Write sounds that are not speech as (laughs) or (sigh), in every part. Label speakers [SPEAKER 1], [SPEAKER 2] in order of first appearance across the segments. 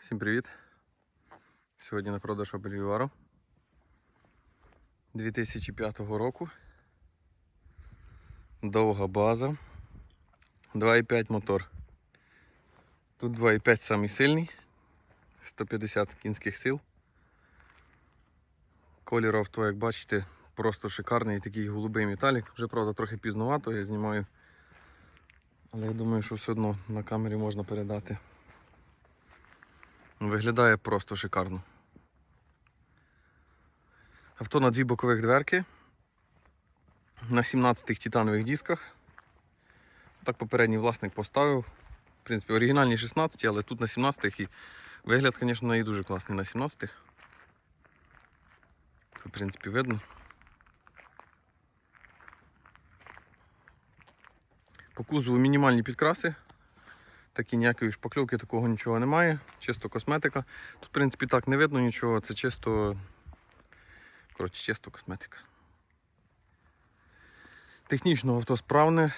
[SPEAKER 1] Всім привіт! Сьогодні на продаж Opel Vivaro 2005 року. Довга база. 2,5 мотор. Тут 2,5 самий сильний, 150 кінських сил. Колір авто, як бачите, просто шикарний такий голубий металік. Вже правда трохи пізнувато я знімаю. Але я думаю, що все одно на камері можна передати. Виглядає просто шикарно. Авто на дві бокових дверки. На 17 титанових дисках. Так попередній власник поставив. В принципі, оригінальні 16, але тут на 17 і вигляд, звісно, неї дуже класний на 17. Це, в принципі, видно. По кузову мінімальні підкраси. Такі ніякої шпакльовки, такого нічого немає. Чисто косметика. Тут, в принципі, так не видно нічого, це чисто. Коротше, чисто косметика. Технічно авто справне.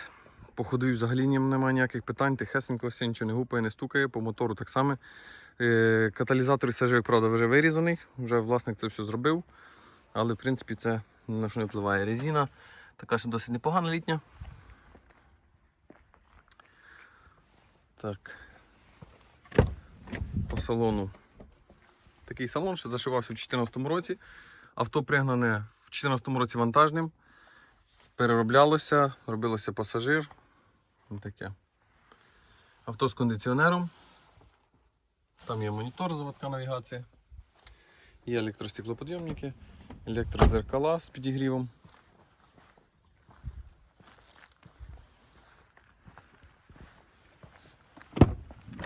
[SPEAKER 1] По ходові взагалі немає ніяких питань, тихесенько, все нічого не гупає, не стукає, по мотору так само. Е, Каталізатор все ж, як правда, вже вирізаний, вже власник це все зробив. Але в принципі це на що не впливає. Резина така ще досить непогана літня. Так. По салону. Такий салон, що зашивався у 2014 році. Авто пригнане в 2014 році вантажним. Перероблялося, робилося пасажир. Таке. Авто з кондиціонером. Там є монітор, заводська навігація. Є електростеклоподйомники, електрозеркала з підігрівом.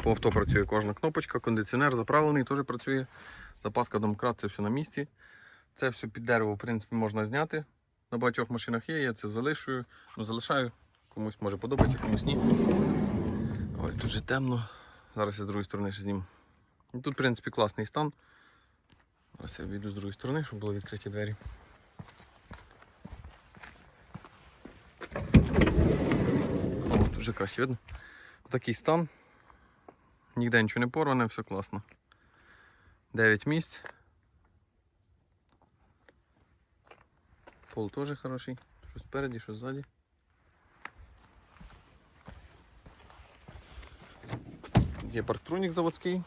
[SPEAKER 1] По авто працює кожна кнопочка, кондиціонер заправлений, теж працює. Запаска домкрат, це все на місці. Це все під дерево, в принципі, можна зняти. На багатьох машинах є, я це залишую. Ну, залишаю. Комусь може подобається, комусь ні. Ой, дуже темно. Зараз я з другої сторони ще зніму. Тут, в принципі, класний стан. Зараз я вийду з другої сторони, щоб були відкриті двері. О, тут краще видно. Такий стан. Ніде нічого не порване, все класно. 9 місць. Пол теж хороший. Що спереді, що ззаді. Є парктронік заводський.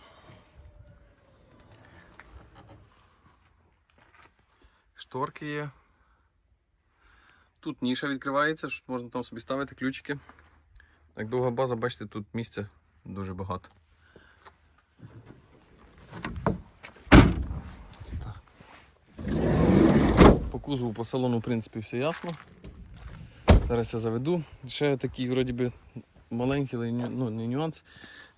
[SPEAKER 1] Шторки є. Тут ніша відкривається, можна там собі ставити ключики. Як довга база, бачите, тут місця дуже багато. Кузову, по салону, в принципі, все ясно. Зараз я заведу. Ще такий, вроді би, маленький, але ну, не нюанс.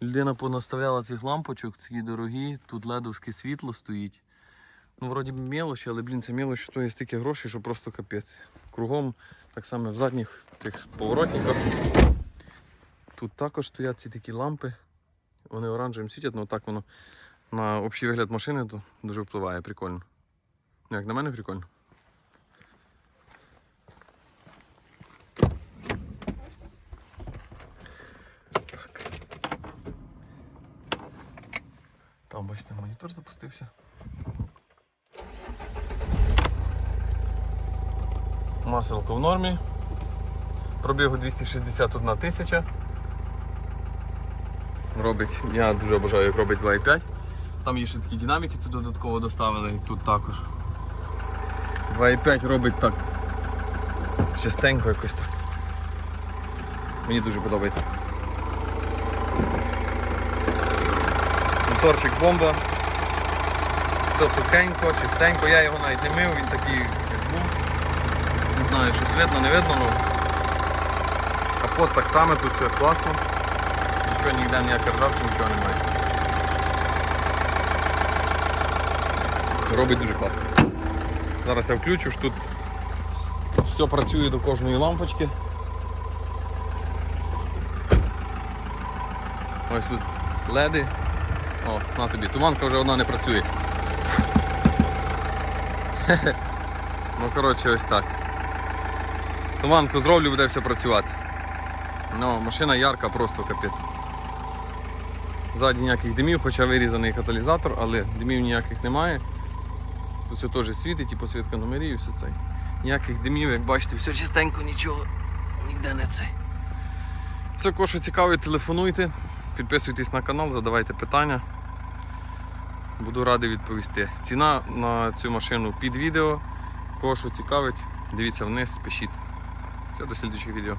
[SPEAKER 1] Людина понаставляла цих лампочок, ці дорогі, тут ледовське світло стоїть. Ну, вроді б мелочі, але, блін, це мелочі стоїть стільки грошей, що просто капець. Кругом, так само в задніх цих поворотниках. Тут також стоять ці такі лампи. Вони оранжевим світять, але так воно на общий вигляд машини то дуже впливає, прикольно. Ну, Як на мене прикольно. Бачите, монітор запустився. Маселко в нормі. Пробігу 261 тисяча. Робить, я дуже обожаю, як робить 2,5. Там є ще такі динаміки, це додатково доставили, і тут також. 2,5 робить так. Частенько якось так. Мені дуже подобається. Моторчик бомба. Все сухенько, чистенько. Я його навіть не мив, він такий як був. Не знаю, щось видно, не видно, але капот так само, тут все класно. Нічого ніде ніяка ржавчина, нічого немає. Робить дуже класно. Зараз я включу, що тут все працює до кожної лампочки. Ось тут леди. О, на тобі. Туманка вже одна не працює. (laughs) ну коротше ось так. Туманку зроблю, буде все працювати. Ну, машина ярка, просто капець. Ззаді ніяких димів, хоча вирізаний каталізатор, але димів ніяких немає. Тут все теж світить і посвідка номерів, і все це. Ніяких димів, як бачите, все чистенько, нічого, ніде не це. Все, кого що цікавить, телефонуйте, підписуйтесь на канал, задавайте питання. Буду радий відповісти. Ціна на цю машину під відео. Кого що цікавить, дивіться вниз, пишіть. Все, до слідчих відео.